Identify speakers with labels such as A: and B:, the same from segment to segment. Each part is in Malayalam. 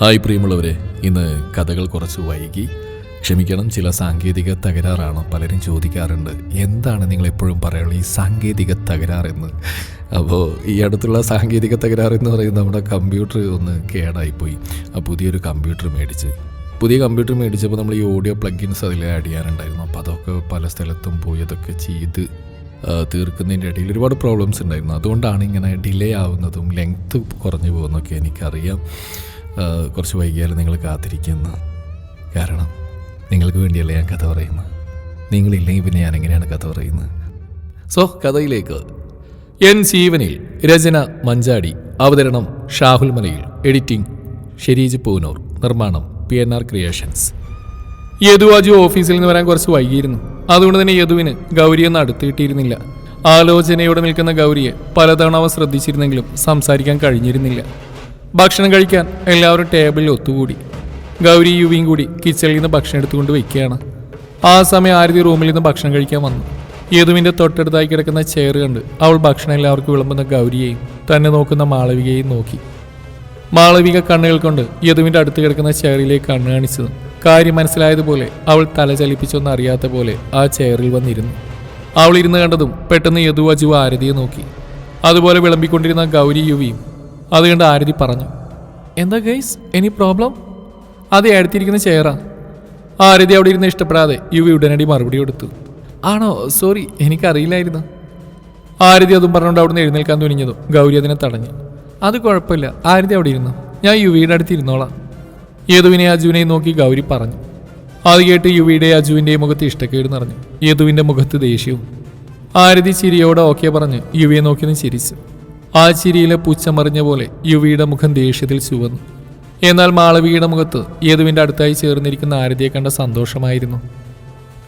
A: ഹായ് പ്രിയമുള്ളവരെ ഇന്ന് കഥകൾ കുറച്ച് വൈകി. ക്ഷമിക്കണം ചില സാങ്കേതിക തകരാറാണ് പലരും ചോദിക്കാറുണ്ട്. എന്താണ് നിങ്ങൾ എപ്പോഴും പറയുള്ളൂ ഈ സാങ്കേതിക തകരാറെന്ന് അപ്പോൾ ഈ അടുത്തുള്ള സാങ്കേതിക തകരാർ എന്ന് പറയുന്നത് നമ്മുടെ കമ്പ്യൂട്ടർ ഒന്ന് കേടായിപ്പോയി. ആ പുതിയൊരു കമ്പ്യൂട്ടർ മേടിച്ച്. പുതിയ കമ്പ്യൂട്ടർ മേടിച്ചപ്പോൾ നമ്മൾ ഈ ഓഡിയോ പ്ലഗിൻസ് അതിൽ ആഡ് ചെയ്യാനുണ്ടായിരുന്നു. അപ്പോൾ അതൊക്കെ പല സ്ഥലത്തും പോയി അതൊക്കെ ചെയ്ത് തീർക്കുന്നതിന്റെ ഇടയിൽ ഒരുപാട് പ്രോബ്ലംസ് ഉണ്ടായിരുന്നു. അതുകൊണ്ടാണ് ഇങ്ങനെ ഡിലേ ആവുന്നതും ലെങ്ത്ത് കുറഞ്ഞു പോകുന്നതൊക്കെ എനിക്കറിയാം. കുറച്ച് വൈകിയാലും നിങ്ങൾ കാത്തിരിക്കുന്നു. കാരണം നിങ്ങൾക്ക് വേണ്ടിയല്ല ഞാൻ കഥ പറയുന്നത്. നിങ്ങളില്ലെങ്കിൽ പിന്നെ ഞാൻ എങ്ങനെയാണ് കഥ പറയുന്നത്? സോ കഥയിലേക്ക്. എൻ സീവനിൽ രചന മഞ്ചാടി അവതരണം ഷാഹുൽ മലയിൽ എഡിറ്റിംഗ് ഷെരീജ് പൂനൂർ നിർമ്മാണം P N R creations. Yadu Aju ഓഫീസിൽ നിന്ന് വരാൻ കുറച്ച് വൈകിയിരുന്നു. അതുകൊണ്ട് തന്നെ യദുവിന് ഗൗരിയൊന്നും അടുത്ത് കിട്ടിയിരുന്നില്ല. ആലോചനയോടെ നിൽക്കുന്ന ഗൗരിയെ പലതവണ അവ ശ്രദ്ധിച്ചിരുന്നെങ്കിലും സംസാരിക്കാൻ കഴിഞ്ഞിരുന്നില്ല. ഭക്ഷണം കഴിക്കാൻ എല്ലാവരും ടേബിളിൽ ഒത്തുകൂടി. ഗൗരി യുവിയും കൂടി കിച്ചണിൽ നിന്ന് ഭക്ഷണം എടുത്തുകൊണ്ട് വയ്ക്കുകയാണ്. ആ സമയം ആരതി റൂമിൽ നിന്ന് ഭക്ഷണം കഴിക്കാൻ വന്നു. യദുവിന്റെ തൊട്ടടുത്തായി കിടക്കുന്ന ചെയർ കണ്ട് അവൾ ഭക്ഷണം എല്ലാവർക്കും വിളമ്പുന്ന ഗൗരിയെയും തന്നെ നോക്കുന്ന മാളവികയെയും നോക്കി. മാളവിക കണ്ണുകൾ കൊണ്ട് യദുവിന്റെ അടുത്ത് കിടക്കുന്ന ചെയറിലേക്ക് കണ്ണു കാണിച്ചതും കാര്യം മനസ്സിലായതുപോലെ അവൾ തല ചലിപ്പിച്ചൊന്നും അറിയാത്ത പോലെ ആ ചെയറിൽ വന്നിരുന്നു. അവൾ ഇരുന്ന് കണ്ടതും പെട്ടെന്ന് യദു അജു ആരതിയെ നോക്കി. അതുപോലെ വിളമ്പിക്കൊണ്ടിരുന്ന ഗൗരി യുവിയും അത് കണ്ട് ആരതി പറഞ്ഞു എന്താ ഗൈസ് എനി പ്രോബ്ലം അത് അടുത്തിരിക്കുന്ന ചെയറാണ് ആരതി അവിടെ ഇരുന്ന് ഇഷ്ടപ്പെടാതെ യുവി ഉടനടി മറുപടി കൊടുത്തു ആണോ? സോറി എനിക്കറിയില്ലായിരുന്നു. ആരതി അതും പറഞ്ഞുകൊണ്ട് അവിടുന്ന് എഴുന്നേൽക്കാൻ തുനിഞ്ഞതും ഗൗരി അതിനെ തടഞ്ഞു. അത് കുഴപ്പമില്ല ആരതി അവിടെ ഇരുന്നു. ഞാൻ യുവിയുടെ അടുത്ത് ഇരുന്നോളാം. യദുവിനെ അജുവിനെയും നോക്കി ഗൗരി പറഞ്ഞു. അത് കേട്ട് യുവിയുടെ അജുവിന്റെയും മുഖത്ത് ഇഷ്ടക്കേട് നിറഞ്ഞു. യദുവിന്റെ മുഖത്ത് ദേഷ്യവും. ആരതി ചിരിയോടെ ഓക്കെ പറഞ്ഞ് യുവിയെ നോക്കിയൊന്ന് ചിരിച്ചു. ആ ചിരിയിലെ പുച്ഛമറിഞ്ഞ പോലെ യുവിയുടെ മുഖം ദേഷ്യത്തിൽ ചുവന്നു. എന്നാൽ മാളവികയുടെ മുഖത്ത് യദുവിന്റെ അടുത്തായി ചേർന്നിരിക്കുന്ന ആരതിയെ കണ്ട സന്തോഷമായിരുന്നു.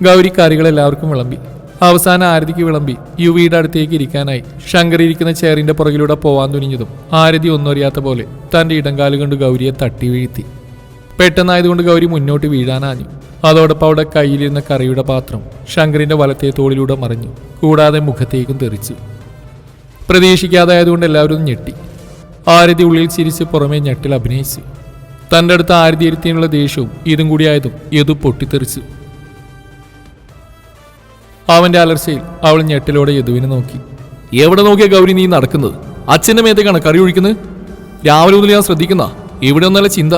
A: ഗൗരി കറികൾ എല്ലാവർക്കും വിളമ്പി. അവസാന ആരതിക്ക് വിളമ്പി യുവിയുടെ അടുത്തേക്ക് ഇരിക്കാനായി ശങ്കർ ഇരിക്കുന്ന ചെയറിന്റെ പുറകിലൂടെ പോവാൻ തുനിഞ്ഞതും ആരതി ഒന്നും അറിയാത്ത പോലെ തന്റെ ഇടങ്കാലു കൊണ്ട് ഗൗരിയെ തട്ടി വീഴ്ത്തി. പെട്ടെന്നായതുകൊണ്ട് ഗൗരി മുന്നോട്ട് വീഴാനാഞ്ഞു അതോടൊപ്പം അവിടെ കയ്യിലിരുന്ന കറിയുടെ പാത്രം ശങ്കറിന്റെ വലത്തെ തോളിലൂടെ മറിഞ്ഞു. കൂടാതെ മുഖത്തേക്കും തെറിച്ചു. പ്രതീക്ഷിക്കാതായതുകൊണ്ട് എല്ലാവരും ഞെട്ടി. ആരതി ഉള്ളിൽ ചിരിച്ച് പുറമേ ഞെട്ടിൽ അഭിനയിച്ചു. തന്റെ അടുത്ത് ആരതി ഇരുത്തിയുള്ള ദേഷ്യവും ഇതും കൂടിയായതും യദു പൊട്ടിത്തെറിച്ചു. അവന്റെ അലർച്ചയിൽ അവൾ ഞെട്ടിലോടെ യദുവിനെ നോക്കി. എവിടെ നോക്കിയ ഗൗരി നീ നടക്കുന്നത്? അച്ഛന്റെ മേത്തേക്കാണ് കറി ഒഴിക്കുന്നത്? രാവിലെ മുതൽ ഞാൻ ശ്രദ്ധിക്കുന്ന. ഇവിടെ ഒന്നല്ല ചിന്ത.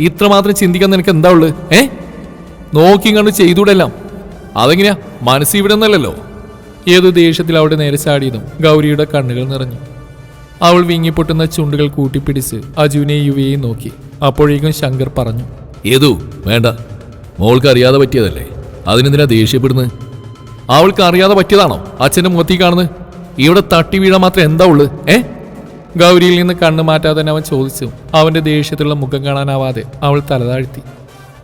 A: ഇത്രമാത്രം ചിന്തിക്കാൻ നിനക്ക് എന്താ ഉള്ളത് ഏ? നോക്കി കണ്ട് ചെയ്തൂടെല്ലാം. അതെങ്ങനെയാ? മനസ്സ് ഇവിടെ ഒന്നല്ലല്ലോ ഏതു ദേഷ്യത്തിൽ അവിടെ നേരെ ചാടിയതും ഗൗരിയുടെ കണ്ണുകൾ നിറഞ്ഞു. അവൾ വിങ്ങിപ്പൊട്ടുന്ന ചുണ്ടുകൾ കൂട്ടിപ്പിടിച്ച് അജുവിനെ യുവയെയും നോക്കി. അപ്പോഴേക്കും ശങ്കർ പറഞ്ഞു ഏതു? വേണ്ട. മോൾക്ക് അറിയാതെ പറ്റിയതല്ലേ? അതിനെന്തിനാ ദേഷ്യപ്പെടുന്നത്? അവൾക്ക് അറിയാതെ പറ്റിയതാണോ? അച്ഛന്റെ മുഖത്തേക്ക് കാണുന്നത്? ഇവിടെ തട്ടി വീഴാൻ മാത്രം എന്താ ഉള്ളു? ഏ? ഗൗരിയിൽ നിന്ന് കണ്ണു മാറ്റാതെ തന്നെ അവൻ ചോദിച്ചു. അവന്റെ ദേഷ്യത്തിലുള്ള മുഖം കാണാനാവാതെ അവൾ തലതാഴ്ത്തി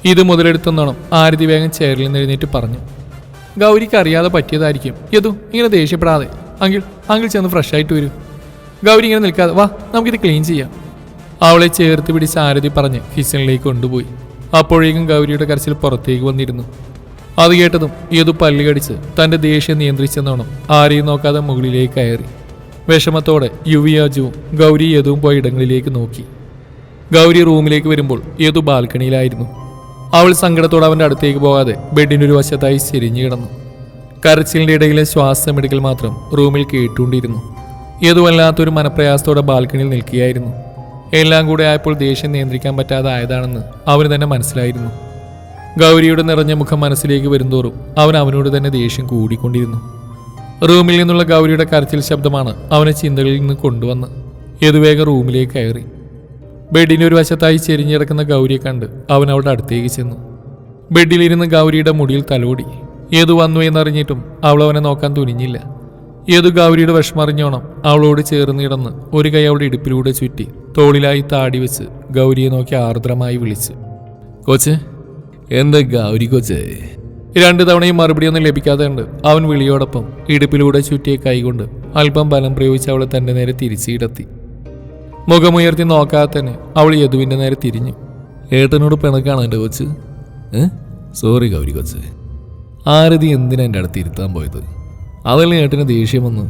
A: ഇത് മുതലെടുത്തെന്നോണം ആരതി വേഗം ചേരലിൽ നിന്ന് എഴുന്നേറ്റ് പറഞ്ഞു. ഗൗരിക്ക് അറിയാതെ പറ്റിയതായിരിക്കും. യതു ഇങ്ങനെ ദേഷ്യപ്പെടാതെ. അങ്കിൾ അങ്കിൾ ചെന്ന് ഫ്രഷ് ആയിട്ട് വരൂ. ഗൗരി ഇങ്ങനെ നിൽക്കാതെ വാ നമുക്കിത് ക്ലീൻ ചെയ്യാം. അവളെ ചേർത്ത് പിടിച്ച് ആരതി പറഞ്ഞ് കിച്ചണിലേക്ക് കൊണ്ടുപോയി. അപ്പോഴേക്കും ഗൗരിയുടെ കരച്ചിൽ പുറത്തേക്ക് വന്നിരുന്നു. അത് കേട്ടതും യതു പല്ലി കടിച്ച് തന്റെ ദേഷ്യം നിയന്ത്രിച്ചെന്നോണം ആരെയും നോക്കാതെ മുകളിലേക്ക് കയറി. വിഷമത്തോടെ യുവിയാജുവും ഗൗരി യതുവും പോയ ഇടങ്ങളിലേക്ക് നോക്കി. ഗൗരി റൂമിലേക്ക് വരുമ്പോൾ യതു ബാൽക്കണിയിലായിരുന്നു. അവൾ സങ്കടത്തോടെ അവന്റെ അടുത്തേക്ക് പോകാതെ ബെഡിന്റെ ഒരു വശത്തായി ചെരിഞ്ഞു കിടന്നു. കരച്ചിലിന്റെ ഇടയിലെ ശ്വാസം ശ്വാസമെടുക്കൽ മാത്രം റൂമിൽ കേട്ടുകൊണ്ടിരുന്നു. ഏതുവല്ലാത്തൊരു മനപ്രയാസത്തോടെ ബാൽക്കണിയിൽ നിൽക്കുകയായിരുന്നു. എല്ലാം കൂടെ ആയപ്പോൾ ദേഷ്യം നിയന്ത്രിക്കാൻ പറ്റാതായതാണെന്ന് അവന് തന്നെ മനസ്സിലായിരുന്നു. ഗൗരിയുടെ നിറഞ്ഞ മുഖം മനസ്സിലേക്ക് വരുന്തോറും അവൻ അവനോട് തന്നെ ദേഷ്യം കൂടിക്കൊണ്ടിരുന്നു. റൂമിൽ നിന്നുള്ള ഗൗരിയുടെ കരച്ചിൽ ശബ്ദമാണ് അവനെ ചിന്തകളിൽ നിന്ന് കൊണ്ടുവന്ന്. ഏതുവേഗം റൂമിലേക്ക് കയറി. ബെഡിന്റെ ഒരു വശത്തായി ചെരിഞ്ഞു കിടക്കുന്ന ഗൗരിയെ കണ്ട് അവൻ അവളുടെ അടുത്തേക്ക് ചെന്നു. ബെഡിലിരുന്ന് ഗൗരിയുടെ മുടിയിൽ തലോടി. ഏതു വന്നു എന്നറിഞ്ഞിട്ടും അവൾ അവനെ നോക്കാൻ തുനിഞ്ഞില്ല. ഏതു ഗൗരിയുടെ വിഷമറിഞ്ഞോണം അവളോട് ചേർന്ന് കിടന്ന് ഒരു കൈ അവളുടെ ഇടുപ്പിലൂടെ ചുറ്റി തോളിലായി താടി വെച്ച് ഗൗരിയെ നോക്കി ആർദ്രമായി വിളിച്ചു. കൊച്ച് എന്താ ഗൗരി കൊച്ചേ? രണ്ടു തവണയും മറുപടി ഒന്നും ലഭിക്കാതെ ഉണ്ട് അവൻ വിളിയോടൊപ്പം ഇടുപ്പിലൂടെ ചുറ്റിയ കൈകൊണ്ട് അല്പം ബലം പ്രയോഗിച്ച് അവളെ തന്റെ നേരെ തിരിച്ചിടത്തി മുഖമുയർത്തി നോക്കാതെ തന്നെ അവൾ യദുവിന്റെ നേരെ തിരിഞ്ഞു. ഏട്ടനോട് പിണക്കാണ് എന്റെ കൊച്ച്? സോറി ഗൗരി കൊച്ച്. ആരതി എന്തിനാ എന്റെ അടുത്ത് ഇരുത്താൻ പോയത്? അതല്ലേ ഏട്ടന് ദേഷ്യം വന്നു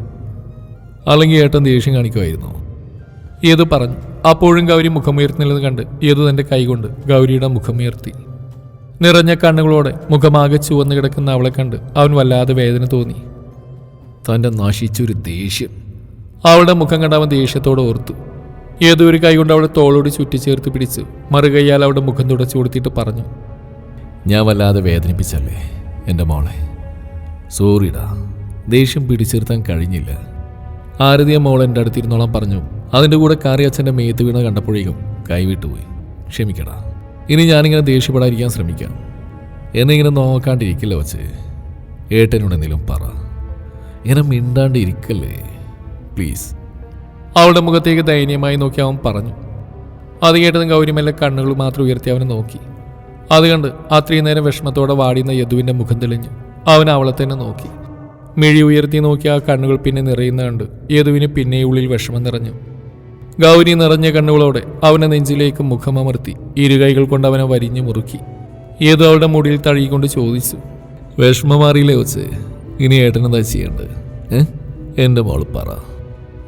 A: അല്ലെങ്കിൽ ഏട്ടൻ ദേഷ്യം കാണിക്കുമായിരുന്നു? ഏത് പറഞ്ഞു.
B: അപ്പോഴും ഗൗരി മുഖമുയർത്തുന്നത് കണ്ട് യദു തന്റെ കൈകൊണ്ട് ഗൗരിയുടെ മുഖമുയർത്തി. നിറഞ്ഞ കണ്ണുകളോടെ മുഖമാകെ ചുവന്നു കിടക്കുന്ന അവളെ കണ്ട് അവൻ വല്ലാതെ വേദന തോന്നി.
A: തന്റെ നശിച്ചൊരു ദേഷ്യം.
B: അവളുടെ മുഖം കണ്ട് അവൻ ദേഷ്യത്തോടെ ഓർത്തു. ഏതോ ഒരു കൈ കൊണ്ട് അവളെ തോളോട് ചുറ്റിച്ചേർത്ത് പിടിച്ച് മറുകൈയാൽ അവളുടെ മുഖം തുടച്ചു കൊടുത്തിട്ട് പറഞ്ഞു
A: ഞാൻ വല്ലാതെ വേദനിപ്പിച്ചല്ലേ എന്റെ മോളെ? സോറിടാ ദേഷ്യം പിടിച്ചിരുത്താൻ കഴിഞ്ഞില്ല. ആരതിയ മോൾ എന്റെ അടുത്തിരുന്നോളം പറഞ്ഞു. അതിന്റെ കൂടെ കാറി അച്ഛന്റെ മേത്ത് വീണ കണ്ടപ്പോഴേക്കും കൈവിട്ടുപോയി ക്ഷമിക്കടാ ഇനി ഞാനിങ്ങനെ ദേഷ്യപ്പെടാതിരിക്കാൻ ശ്രമിക്കാം. എന്നിങ്ങനെ നോക്കാണ്ടിരിക്കില്ല വച്ച്? ഏട്ടനോട് പറ. ഇങ്ങനെ മിണ്ടാണ്ടിരിക്കല്ലേ? പ്ലീസ്.
B: അവളുടെ മുഖത്തേക്ക് ദയനീയമായി നോക്കി അവൻ പറഞ്ഞു. അത് കേട്ടതും ഗൗരിമല്ല കണ്ണുകൾ മാത്രം ഉയർത്തി അവനെ നോക്കി. അത് കണ്ട് അത്രയും നേരം വിഷമത്തോടെ വാടിയുന്ന യദുവിന്റെ മുഖം തെളിഞ്ഞു. അവൻ അവളെ തന്നെ നോക്കി. മിഴി ഉയർത്തി നോക്കി ആ കണ്ണുകൾ പിന്നെ നിറയുന്ന കണ്ട് യദുവിന് പിന്നെ ഉള്ളിൽ വിഷമം നിറഞ്ഞു. ഗൗരി നിറഞ്ഞ കണ്ണുകളോടെ അവനെ നെഞ്ചിലേക്ക് മുഖമമർത്തി ഇരുകൈകൾ കൊണ്ട് അവനെ വരിഞ്ഞു മുറുക്കി. യദു അവളുടെ മുടിയിൽ തഴുകിക്കൊണ്ട് ചോദിച്ചു
A: വിഷമം മാറിയില്ലേ വെച്ച് ഇനി ഏട്ടനെന്താ ചെയ്യേണ്ടത്? എന്റെ മോൾ പറ.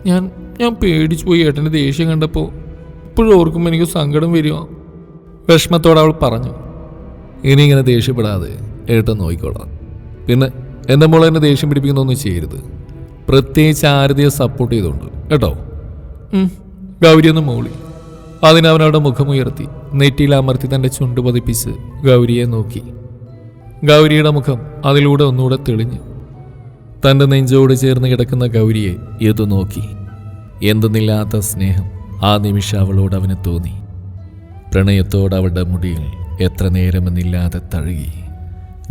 B: ഞാൻ ഞാൻ പേടിച്ചു പോയി ഏട്ടന്റെ ദേഷ്യം കണ്ടപ്പോൾ ഇപ്പോഴും ഓർക്കുമ്പോൾ എനിക്ക് സങ്കടം വരിക. വിഷമത്തോടെ അവൾ പറഞ്ഞു
A: ഇനി ഇങ്ങനെ ദേഷ്യപ്പെടാതെ ഏട്ടൻ നോക്കിക്കോളാം. പിന്നെ എന്റെ മോളെ എന്നെ ദേഷ്യം പിടിപ്പിക്കുന്നൊന്നും ചെയ്യരുത്. പ്രത്യേകിച്ച് ആരതിയെ സപ്പോർട്ട് ചെയ്തുകൊണ്ട് കേട്ടോ.
B: ഗൗരി ഒന്ന് മൂളി. അതിന് അവൻ മുഖമുയർത്തി നെറ്റിയിൽ അമർത്തി തന്റെ ചുണ്ട് പതിപ്പിച്ച് ഗൗരിയെ നോക്കി. ഗൗരിയുടെ മുഖം അതിലൂടെ ഒന്നുകൂടെ തെളിഞ്ഞു
A: തന്റെ നെഞ്ചോട് ചേർന്ന് കിടക്കുന്ന ഗൗരിയെ ഇത് നോക്കി. എന്തെന്നില്ലാത്ത സ്നേഹം ആ നിമിഷം അവളോട് അവന് തോന്നി. പ്രണയത്തോട് അവളുടെ മുടിയിൽ എത്ര നേരമെന്നില്ലാതെ തഴുകി.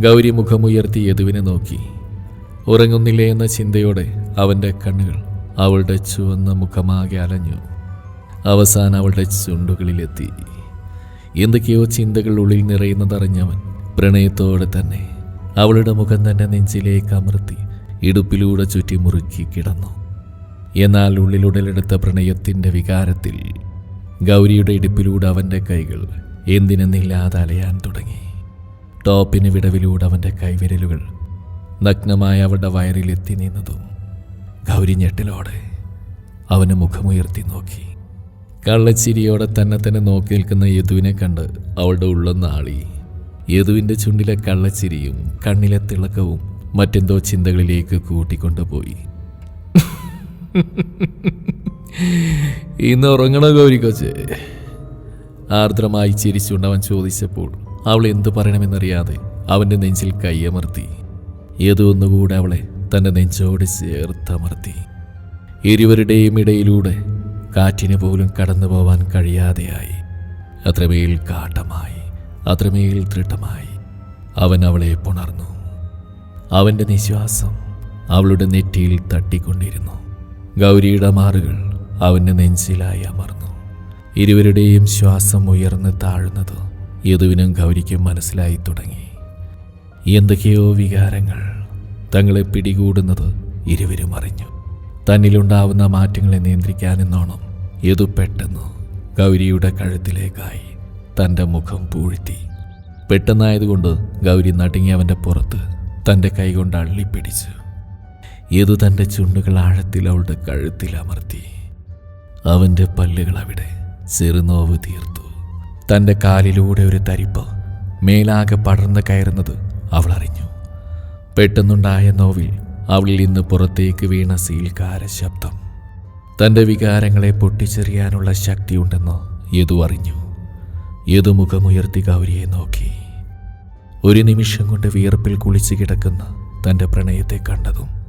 A: ഗൗരി മുഖമുയർത്തി യദുവിനെ നോക്കി. ഉറങ്ങുന്നില്ലേ എന്ന ചിന്തയോടെ അവന്റെ കണ്ണുകൾ അവളുടെ ചുവന്ന മുഖമാകെ അലഞ്ഞു. അവസാനം അവളുടെ ചുണ്ടുകളിലെത്തി. എന്തൊക്കെയോ ചിന്തകൾ ഉള്ളിൽ നിറയുന്നതറിഞ്ഞവൻ പ്രണയത്തോടെ തന്നെ അവളുടെ മുഖം തന്നെ നെഞ്ചിലേക്ക് അമർത്തി ഇടുപ്പിലൂടെ ചുറ്റി മുറുക്കി കിടന്നു. എന്നാൽ ഉള്ളിലുടലെടുത്ത പ്രണയത്തിന്റെ വികാരത്തിൽ ഗൗരിയുടെ ഇടുപ്പിലൂടെ അവന്റെ കൈകൾ എന്തിനെന്നില്ലാതെ അലയാൻ തുടങ്ങി. ടോപ്പിന് വിടവിലൂടെ അവന്റെ കൈവിരലുകൾ നഗ്നമായ അവളുടെ വയറിലെത്തി നിന്നതും ഗൗരി ഞെട്ടിലോടെ അവന് മുഖമുയർത്തി നോക്കി. കള്ളച്ചിരിയോടെ തന്നെ തന്നെ നോക്കി നിൽക്കുന്ന യദുവിനെ കണ്ട് അവളുടെ ഉള്ളൊന്നാളി യദുവിന്റെ ചുണ്ടിലെ കള്ളച്ചിരിയും കണ്ണിലെ തിളക്കവും മറ്റെന്തോ ചിന്തകളിലേക്ക് കൂട്ടിക്കൊണ്ടുപോയി. ഇന്ന് ഉറങ്ങണ ഗൗരി കൊച്ച്? ആർദ്രമായി ചിരിച്ചുകൊണ്ട് അവൻ ചോദിച്ചപ്പോൾ അവൾ എന്തു പറയണമെന്നറിയാതെ അവന്റെ നെഞ്ചിൽ കയ്യമർത്തി ഏതോ ഒന്നുകൂടെ അവളെ തന്റെ നെഞ്ചോട് ചേർത്തമർത്തി. ഇരുവരുടെയും ഇടയിലൂടെ കാറ്റിന് പോലും കടന്നു പോവാൻ കഴിയാതെയായി. അത്രമേൽ കാട്ടമായി അത്രമേൽ ദൃഢമായി അവൻ അവളെ പുണർന്നു. അവന്റെ നിശ്വാസം അവളുടെ നെറ്റിയിൽ തട്ടിക്കൊണ്ടിരുന്നു. ഗൗരിയുടെ മാറുകൾ അവന്റെ നെഞ്ചിലായി അമർന്നു. ഇരുവരുടെയും ശ്വാസം ഉയർന്ന് താഴ്ന്നത് യദുവിനും ഗൗരിക്കും മനസ്സിലായി തുടങ്ങി. എന്തൊക്കെയോ വികാരങ്ങൾ തങ്ങളെ പിടികൂടുന്നത് ഇരുവരും അറിഞ്ഞു. തന്നിലുണ്ടാവുന്ന മാറ്റങ്ങളെ നിയന്ത്രിക്കാനെന്നോണം യദു പെട്ടെന്ന് ഗൗരിയുടെ കഴുത്തിലേക്കായി തന്റെ മുഖം പൂഴ്ത്തി. പെട്ടെന്നായതുകൊണ്ട് ഗൗരി നടുങ്ങി അവന്റെ പുറത്ത് തന്റെ കൈകൊണ്ട് അള്ളിപ്പിടിച്ചു. യദു തന്റെ ചുണ്ടുകൾ ആഴത്തിൽ അവളുടെ കഴുത്തിൽ അമർത്തി. അവന്റെ പല്ലുകൾ അവിടെ ചെറുനോവ് തീർത്തു. തന്റെ കാലിലൂടെ ഒരു തരിപ്പ് മേലാകെ പടർന്ന് കയറുന്നത് അവൾ അറിഞ്ഞു. പെട്ടെന്നുണ്ടായ നോവിൽ അവളിൽ നിന്ന് പുറത്തേക്ക് വീണ സീൽക്കാര ശബ്ദം. തന്റെ വികാരങ്ങളെ പൊട്ടിച്ചെറിയാനുള്ള ശക്തിയുണ്ടെന്ന് യതു അറിഞ്ഞു. യതു മുഖമുയർത്തി ഗൗരിയെ നോക്കി. ഒരു നിമിഷം കൊണ്ട് വിയർപ്പിൽ കുളിച്ചു കിടക്കുന്ന തന്റെ പ്രണയത്തെ കണ്ടതും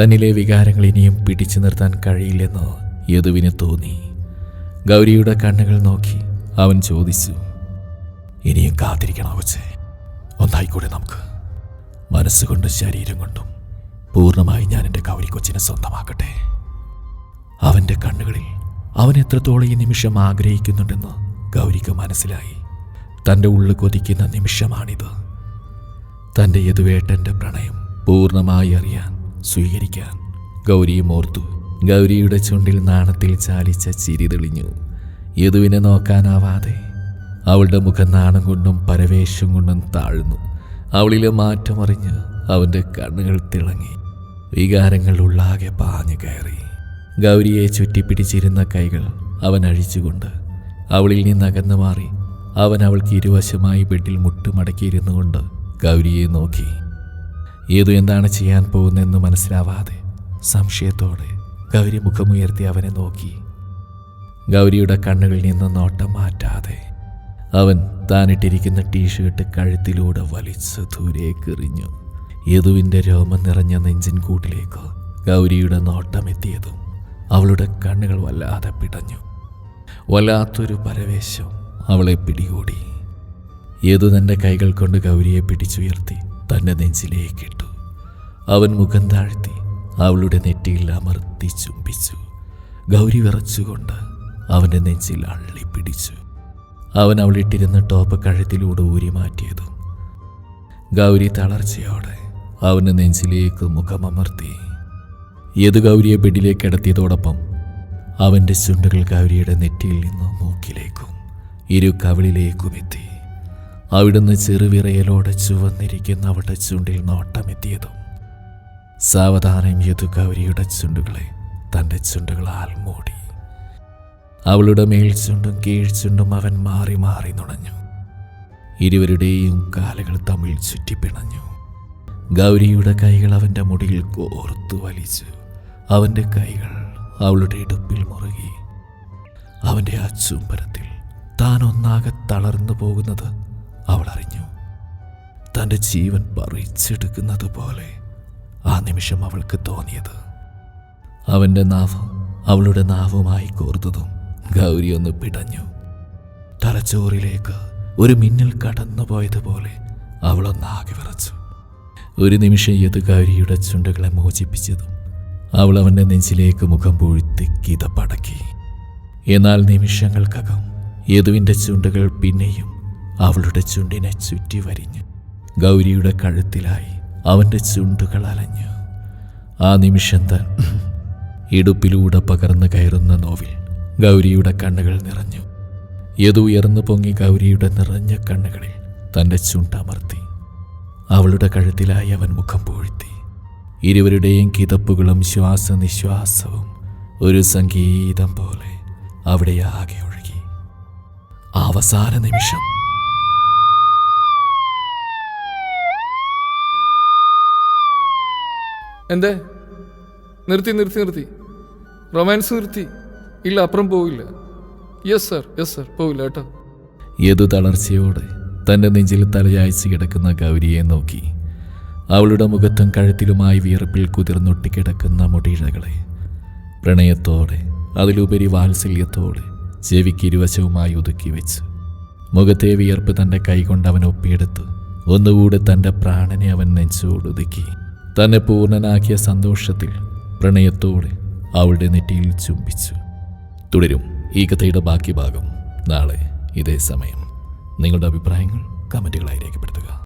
A: തന്നിലെ വികാരങ്ങൾ ഇനിയും പിടിച്ചു നിർത്താൻ കഴിയില്ലെന്ന് യദുവിന് തോന്നി. ഗൗരിയുടെ കണ്ണുകൾ നോക്കി അവൻ ചോദിച്ചു ഇനിയും കാത്തിരിക്കണോ കൊച്ചേ? ഒന്നായിക്കൂടെ നമുക്ക്. മനസ്സുകൊണ്ടും ശരീരം കൊണ്ടും പൂർണമായി ഞാൻ എന്റെ കൗരി കൊച്ചിനെ സ്വന്തമാക്കട്ടെ. അവന്റെ കണ്ണുകളിൽ അവൻ എത്രത്തോളം ഈ നിമിഷം ആഗ്രഹിക്കുന്നുണ്ടെന്ന് ഗൗരിക്ക് മനസ്സിലായി. തന്റെ ഉള്ളു കൊതിക്കുന്ന നിമിഷമാണിത്. തന്റെ യദുവേട്ടന്റെ പ്രണയം പൂർണമായി അറിയാൻ സ്വീകരിക്കാൻ. ഗൗരിയും ഓർത്തു ഗൗരിയുടെ ചുണ്ടിൽ നാണത്തിൽ ചാലിച്ച ചിരി തെളിഞ്ഞു. യദുവിനെ നോക്കാനാവാതെ അവളുടെ മുഖം നാണം കൊണ്ടും പരവേശം കൊണ്ടും താഴ്ന്നു. അവളിലെ മാറ്റമറിഞ്ഞ് അവന്റെ കണ്ണുകൾ തിളങ്ങി. വികാരങ്ങൾ ഉള്ളാകെ പാഞ്ഞു കയറി. ഗൗരിയെ ചുറ്റിപ്പിടിച്ചിരുന്ന കൈകൾ അവൻ അഴിച്ചുകൊണ്ട് അവളിൽ നിന്ന് അകന്നു മാറി. അവൻ അവൾക്ക് ഇരുവശമായി ബെഡിൽ മുട്ടുമടക്കിയിരുന്നു കൊണ്ട് ഗൗരിയെ നോക്കി. ഏതു എന്താണ് ചെയ്യാൻ പോകുന്നതെന്ന് മനസ്സിലാവാതെ സംശയത്തോടെ ഗൗരി മുഖമുയർത്തി അവനെ നോക്കി. ഗൗരിയുടെ കണ്ണുകളിൽ നിന്ന് നോട്ടം മാറ്റാതെ അവൻ താനിട്ടിരിക്കുന്ന ടീഷർട്ട് കഴുത്തിലൂടെ വലിച്ച് ദൂരേക്ക് എറിഞ്ഞു. യദുവിന്റെ രോമം നിറഞ്ഞ നെഞ്ചിൻ കൂട്ടിലേക്ക് ഗൗരിയുടെ നോട്ടം എത്തിയതും അവളുടെ കണ്ണുകൾ വല്ലാതെ പിടഞ്ഞു. വല്ലാത്തൊരു പരവേശം അവളെ പിടികൂടി. യദു തന്റെ കൈകൾ കൊണ്ട് ഗൗരിയെ പിടിച്ചുയർത്തി. തന്റെ നെഞ്ചിലേക്കിട്ടു. അവൻ മുഖം താഴ്ത്തി അവളുടെ നെറ്റിയിൽ അമർത്തി ചുംബിച്ചു. ഗൗരി വിറച്ചുകൊണ്ട് അവന്റെ നെഞ്ചിൽ അള്ളിപ്പിടിച്ചു. അവൻ അവളിട്ടിരുന്ന ടോപ്പ് കഴുത്തിലൂടെ ഊരി മാറ്റിയതും ഗൗരി തളർച്ചയോടെ അവന് നെഞ്ചിലേക്ക് മുഖമമർത്തി ഏത് ഗൗരിയെ ബെഡിലേക്ക് കിടത്തിയതോടൊപ്പം അവന്റെ ചുണ്ടുകൾ ഗൗരിയുടെ നെറ്റിയിൽ നിന്നും മൂക്കിലേക്കും ഇരു കവിളിലേക്കും എത്തി. അവിടുന്ന് ചെറുവിറയലോടെ ചുവന്നിരിക്കുന്ന അവളുടെ ചുണ്ടിൽ നോട്ടമെത്തിയതും സാവധാനം യദു ഗൗരിയുടെ ചുണ്ടുകളെ തന്റെ ചുണ്ടുകളാൽ മൂടി. അവളുടെ മേൽചുണ്ടും കീഴ്ചുണ്ടും അവൻ മാറി മാറി നുണഞ്ഞു. ഇരുവരുടെയും കാലുകൾ തമ്മിൽ ചുറ്റിപ്പിണഞ്ഞു ഗൗരിയുടെ കൈകൾ അവന്റെ മുടിയിൽ കോർത്തു വലിച്ചു. അവന്റെ കൈകൾ അവളുടെ ഇടുപ്പിൽ മുറുകി. അവന്റെ ആ ചുംബനത്തിൽ താൻ ഒന്നാകെ തളർന്നു പോകുന്നത് അവൾ അറിഞ്ഞു. തന്റെ ജീവൻ പറിച്ചെടുക്കുന്നത് പോലെ ആ നിമിഷം അവൾക്ക് തോന്നിയത്. അവന്റെ നാവ് അവളുടെ നാവുമായി കോർത്തതും ഗൗരി ഒന്ന് പിടഞ്ഞു. തലച്ചോറിലേക്ക് ഒരു മിന്നൽ കടന്നുപോയതുപോലെ അവളൊന്നാകെ വിറച്ചു. ഒരു നിമിഷം ഇത് ഗൗരിയുടെ ചുണ്ടുകളെ മോചിപ്പിച്ചതും അവൾ അവന്റെ നെഞ്ചിലേക്ക് മുഖം പൂഴ്ത്തി കിതപ്പടക്കി എന്നാൽ നിമിഷങ്ങൾക്കകം യദുവിന്റെ ചുണ്ടുകൾ പിന്നെയും അവളുടെ ചുണ്ടിനെ ചുറ്റി വരിഞ്ഞു. ഗൗരിയുടെ കഴുത്തിലായി അവന്റെ ചുണ്ടുകൾ അലഞ്ഞു. ആ നിമിഷം ഇടുപ്പിലൂടെ പകർന്നു കയറുന്ന നോവിൽ ഗൗരിയുടെ കണ്ണുകൾ നിറഞ്ഞു. യതുയർന്നു പൊങ്ങി ഗൗരിയുടെ നിറഞ്ഞ കണ്ണുകളിൽ തന്റെ ചുണ്ടമർത്തി അവളുടെ കഴുത്തിലായി അവൻ മുഖം പൂഴ്ത്തി. ഇരുവരുടെയും കിതപ്പുകളും ശ്വാസനിശ്വാസവും ഒരു സംഗീതം പോലെ അവിടെ ആകെ ഒഴുകി. അവസാന നിമിഷം
B: എന്തേ? നിർത്തി നിർത്തി നിർത്തി. റൊമാൻസ് നിർത്തി. ഇല്ല അപ്പുറം പോവില്ല. യെസ് സർ യെസ് സർ പോവില്ല കേട്ടോ.
A: ഏതു തളർച്ചയോടെ തന്റെ നെഞ്ചിൽ തലയാഴ്ച കിടക്കുന്ന ഗൗരിയെ നോക്കി. അവളുടെ മുഖത്തും കഴുത്തിലുമായി വിയർപ്പിൽ കുതിർന്നൊട്ടിക്കിടക്കുന്ന മുടിയിഴകളെ പ്രണയത്തോടെ അതിലുപരി വാത്സല്യത്തോടെ ചെവിക്ക് ഇരുവശവുമായി ഒതുക്കി വെച്ച്. മുഖത്തെ വിയർപ്പ് തന്റെ കൈകൊണ്ട് അവൻ ഒപ്പിയെടുത്ത് ഒന്നുകൂടെ തന്റെ പ്രാണനെ അവൻ നെഞ്ചോടൊതുക്കി തന്നെ പൂർണനാക്കിയ സന്തോഷത്തിൽ പ്രണയത്തോടെ അവളുടെ നെറ്റിയിൽ ചുംബിച്ചു. തുടരും ഈ കഥയുടെ ബാക്കി ഭാഗം നാളെ ഇതേ സമയം. നിങ്ങളുടെ അഭിപ്രായങ്ങൾ കമന്റുകളായി രേഖപ്പെടുത്തുക.